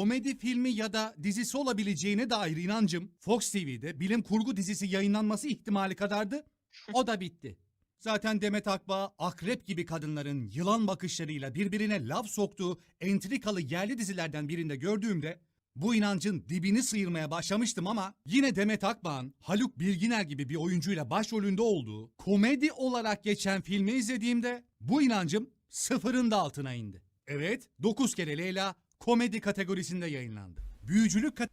komedi filmi ya da dizisi olabileceğine dair inancım Fox TV'de bilim kurgu dizisi yayınlanması ihtimali kadardı. O da bitti. Zaten Demet Akbağ akrep gibi kadınların yılan bakışlarıyla birbirine laf soktuğu entrikalı yerli dizilerden birinde gördüğümde bu inancın dibini sıyırmaya başlamıştım ama yine Demet Akbağ'ın Haluk Bilginer gibi bir oyuncuyla başrolünde olduğu komedi olarak geçen filmi izlediğimde bu inancım sıfırın da altına indi. Evet, 9 kere Leyla komedi kategorisinde yayınlandı. Büyücülük kat-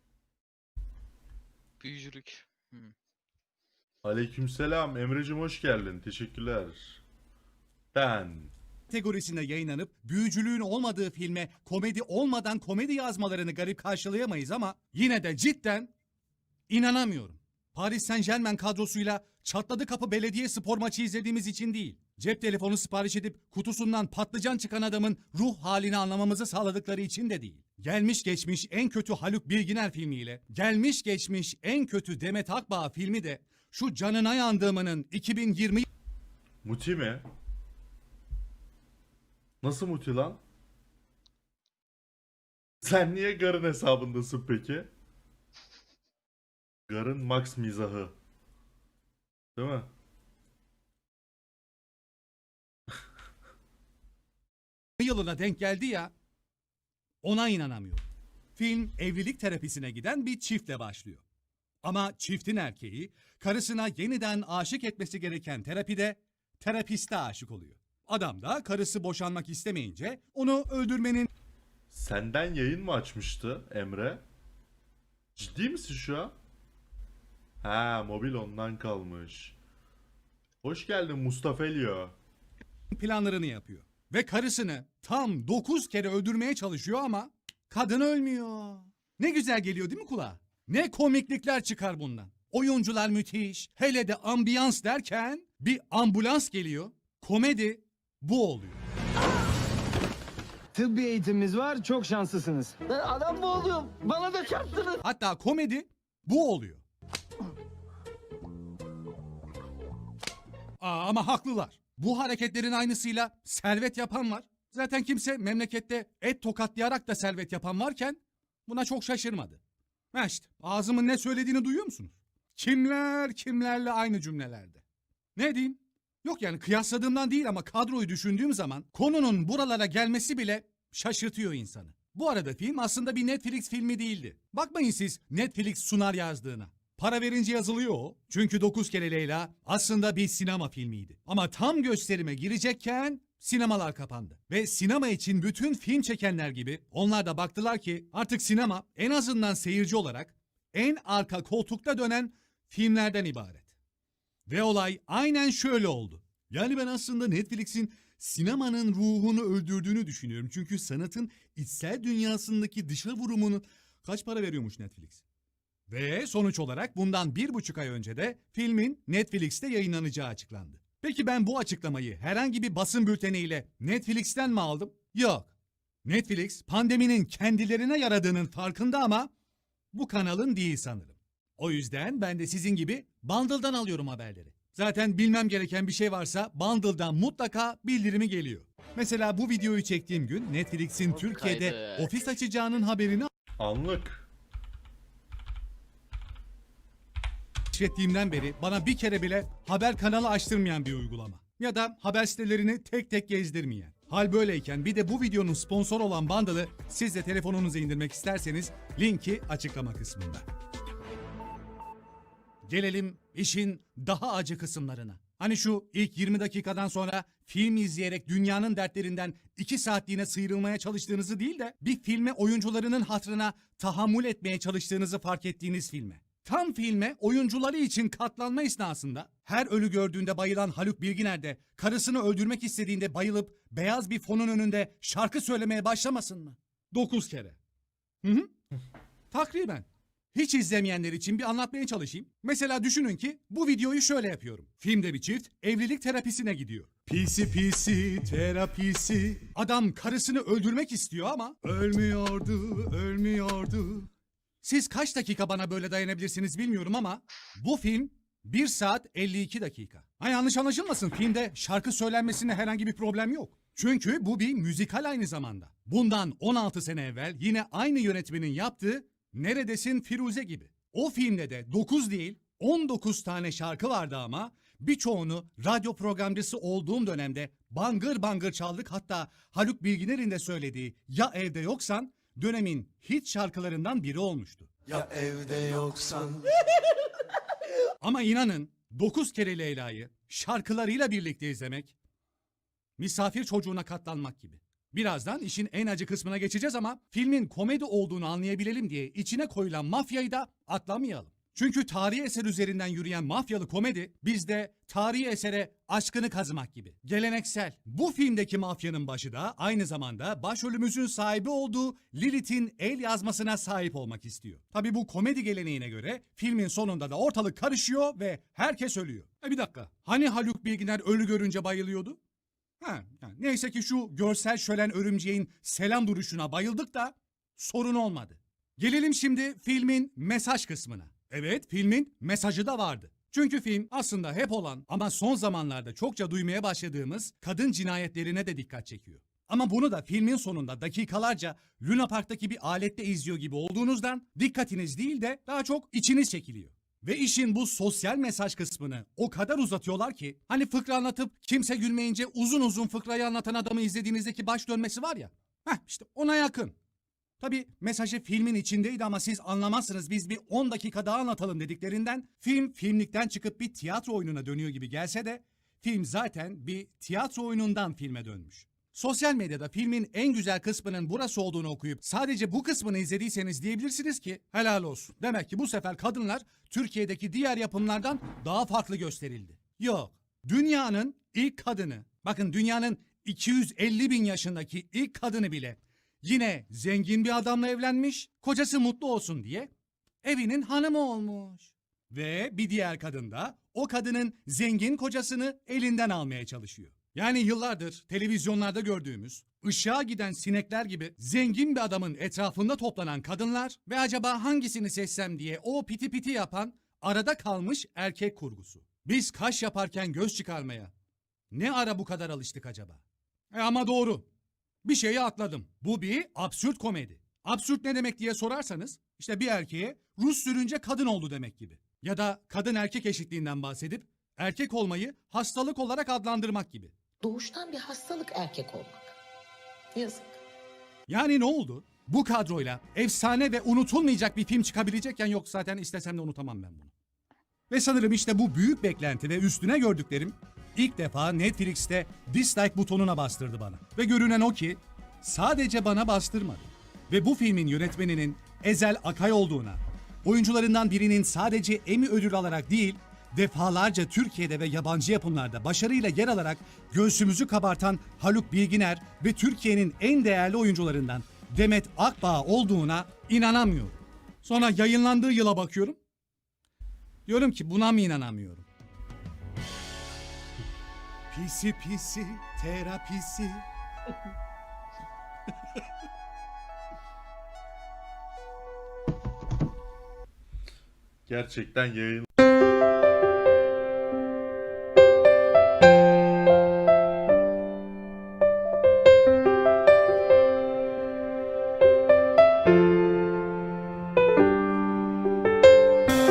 Büyücülük. Hmm. Aleykümselam Emre'cim hoş geldin. Teşekkürler. Ben. kategorisinde yayınlanıp büyücülüğün olmadığı filme komedi olmadan komedi yazmalarını garip karşılayamayız ama yine de cidden inanamıyorum. Paris Saint Germain kadrosuyla çatladı kapı belediye spor maçı izlediğimiz için değil. Cep telefonu sipariş edip kutusundan patlıcan çıkan adamın ruh halini anlamamızı sağladıkları için de değil. Gelmiş geçmiş en kötü Haluk Bilginer filmiyle, gelmiş geçmiş en kötü Demet Akbağ filmi de şu canına yandığımının 2020 Muti mi? Nasıl Muti lan? Sen niye Gar'ın hesabındasın peki? Gar'ın max mizahı. Değil mi? Yılına denk geldi ya ona inanamıyorum. Film evlilik terapisine giden bir çiftle başlıyor. Ama çiftin erkeği karısına yeniden aşık etmesi gereken terapide terapiste aşık oluyor. Adam da karısı boşanmak istemeyince onu öldürmenin Senden yayın mı açmıştı Emre? Ciddi misin şu an? Ha mobil ondan kalmış. Hoş geldin Mustafa Elio. planlarını yapıyor. Ve karısını tam 9 kere öldürmeye çalışıyor ama kadın ölmüyor. Ne güzel geliyor değil mi kulağa? Ne komiklikler çıkar bundan. Oyuncular müthiş. Hele de ambiyans derken bir ambulans geliyor. Komedi bu oluyor. Tıbbi eğitimimiz var, çok şanslısınız. Ben adam mı oluyorum? Bana da çarptınız. Hatta komedi bu oluyor. Aa, ama haklılar. Bu hareketlerin aynısıyla servet yapan var. Zaten kimse memlekette et tokatlayarak da servet yapan varken buna çok şaşırmadı. Ha işte ağzımın ne söylediğini duyuyor musunuz? Kimler kimlerle aynı cümlelerde. Ne diyeyim? Yok yani kıyasladığımdan değil ama kadroyu düşündüğüm zaman konunun buralara gelmesi bile şaşırtıyor insanı. Bu arada film aslında bir Netflix filmi değildi. Bakmayın siz Netflix sunar yazdığına. Para verince yazılıyor. Çünkü 9 kere Leyla aslında bir sinema filmiydi. Ama tam gösterime girecekken sinemalar kapandı. Ve sinema için bütün film çekenler gibi onlar da baktılar ki artık sinema en azından seyirci olarak en arka koltukta dönen filmlerden ibaret. Ve olay aynen şöyle oldu. Yani ben aslında Netflix'in sinemanın ruhunu öldürdüğünü düşünüyorum. Çünkü sanatın içsel dünyasındaki dışa vurumunu kaç para veriyormuş Netflix? Ve sonuç olarak bundan bir buçuk ay önce de filmin Netflix'te yayınlanacağı açıklandı. Peki ben bu açıklamayı herhangi bir basın bülteniyle Netflix'ten mi aldım? Yok. Netflix pandeminin kendilerine yaradığının farkında ama bu kanalın değil sanırım. O yüzden ben de sizin gibi Bundle'dan alıyorum haberleri. Zaten bilmem gereken bir şey varsa Bundle'dan mutlaka bildirimi geliyor. Mesela bu videoyu çektiğim gün Netflix'in Türkiye'de ofis açacağının haberini Anlık. Keşfettiğimden beri bana bir kere bile haber kanalı açtırmayan bir uygulama. Ya da haber sitelerini tek tek gezdirmeyen. Hal böyleyken bir de bu videonun sponsor olan Bundle'ı siz de telefonunuza indirmek isterseniz linki açıklama kısmında. Gelelim işin daha acı kısımlarına. Hani şu ilk 20 dakikadan sonra film izleyerek dünyanın dertlerinden 2 saatliğine sıyrılmaya çalıştığınızı değil de bir filme oyuncularının hatrına tahammül etmeye çalıştığınızı fark ettiğiniz filme. Tam filme oyuncuları için katlanma esnasında her ölü gördüğünde bayılan Haluk Bilginer de karısını öldürmek istediğinde bayılıp beyaz bir fonun önünde şarkı söylemeye başlamasın mı? 9 kere. Hı hı. Takriben. Hiç izlemeyenler için bir anlatmaya çalışayım. Mesela düşünün ki bu videoyu şöyle yapıyorum. Filmde bir çift evlilik terapisine gidiyor. Pisi pisi terapisi. Adam karısını öldürmek istiyor ama ölmüyordu, ölmüyordu. Siz kaç dakika bana böyle dayanabilirsiniz bilmiyorum ama bu film 1 saat 52 dakika. Ha yanlış anlaşılmasın filmde şarkı söylenmesinde herhangi bir problem yok. Çünkü bu bir müzikal aynı zamanda. Bundan 16 sene evvel yine aynı yönetmenin yaptığı Neredesin Firuze gibi. O filmde de 9 değil 19 tane şarkı vardı ama birçoğunu radyo programcısı olduğum dönemde bangır bangır çaldık. Hatta Haluk Bilginer'in de söylediği Ya Evde Yoksan dönemin hit şarkılarından biri olmuştu. Ya evde yoksan Ama inanın 9 kere Leyla'yı şarkılarıyla birlikte izlemek misafir çocuğuna katlanmak gibi. Birazdan işin en acı kısmına geçeceğiz ama filmin komedi olduğunu anlayabilelim diye içine koyulan mafyayı da atlamayalım. Çünkü tarihi eser üzerinden yürüyen mafyalı komedi bizde tarihi esere aşkını kazımak gibi. Geleneksel. Bu filmdeki mafyanın başı da aynı zamanda başrolümüzün sahibi olduğu Lilith'in el yazmasına sahip olmak istiyor. Tabi bu komedi geleneğine göre filmin sonunda da ortalık karışıyor ve herkes ölüyor. E bir dakika. Hani Haluk Bilginer ölü görünce bayılıyordu? Ha, yani neyse ki şu görsel şölen örümceğin selam duruşuna bayıldık da sorun olmadı. Gelelim şimdi filmin mesaj kısmına. Evet filmin mesajı da vardı. Çünkü film aslında hep olan ama son zamanlarda çokça duymaya başladığımız kadın cinayetlerine de dikkat çekiyor. Ama bunu da filmin sonunda dakikalarca Luna Park'taki bir alette izliyor gibi olduğunuzdan dikkatiniz değil de daha çok içiniz çekiliyor. Ve işin bu sosyal mesaj kısmını o kadar uzatıyorlar ki hani fıkra anlatıp kimse gülmeyince uzun uzun fıkrayı anlatan adamı izlediğinizdeki baş dönmesi var ya. Heh işte ona yakın. Tabi mesajı filmin içindeydi ama siz anlamazsınız biz bir 10 dakika daha anlatalım dediklerinden film filmlikten çıkıp bir tiyatro oyununa dönüyor gibi gelse de film zaten bir tiyatro oyunundan filme dönmüş. Sosyal medyada filmin en güzel kısmının burası olduğunu okuyup sadece bu kısmını izlediyseniz diyebilirsiniz ki helal olsun. Demek ki bu sefer kadınlar Türkiye'deki diğer yapımlardan daha farklı gösterildi. Yok. Dünyanın ilk kadını, bakın dünyanın 250 bin yaşındaki ilk kadını bile yine zengin bir adamla evlenmiş, kocası mutlu olsun diye evinin hanımı olmuş. Ve bir diğer kadın da o kadının zengin kocasını elinden almaya çalışıyor. Yani yıllardır televizyonlarda gördüğümüz ışığa giden sinekler gibi zengin bir adamın etrafında toplanan kadınlar ve acaba hangisini seçsem diye o piti piti yapan arada kalmış erkek kurgusu. Biz kaş yaparken göz çıkarmaya ne ara bu kadar alıştık acaba? E ama doğru. Bir şeyi atladım. Bu bir absürt komedi. Absürt ne demek diye sorarsanız işte bir erkeğe Rus sürünce kadın oldu demek gibi. Ya da kadın erkek eşitliğinden bahsedip erkek olmayı hastalık olarak adlandırmak gibi. Doğuştan bir hastalık erkek olmak. Yazık. Yani ne oldu? Bu kadroyla efsane ve unutulmayacak bir film çıkabilecekken yok zaten istesem de unutamam ben bunu. Ve sanırım işte bu büyük beklenti ve üstüne gördüklerim ilk defa Netflix'te dislike butonuna bastırdı bana. Ve görünen o ki sadece bana bastırmadı. Ve bu filmin yönetmeninin Ezel Akay olduğuna, oyuncularından birinin sadece Emmy ödül alarak değil, defalarca Türkiye'de ve yabancı yapımlarda başarıyla yer alarak göğsümüzü kabartan Haluk Bilginer ve Türkiye'nin en değerli oyuncularından Demet Akbağ olduğuna inanamıyorum. Sonra yayınlandığı yıla bakıyorum. Diyorum ki buna mı inanamıyorum? Pisi pisi terapisi. Gerçekten yayın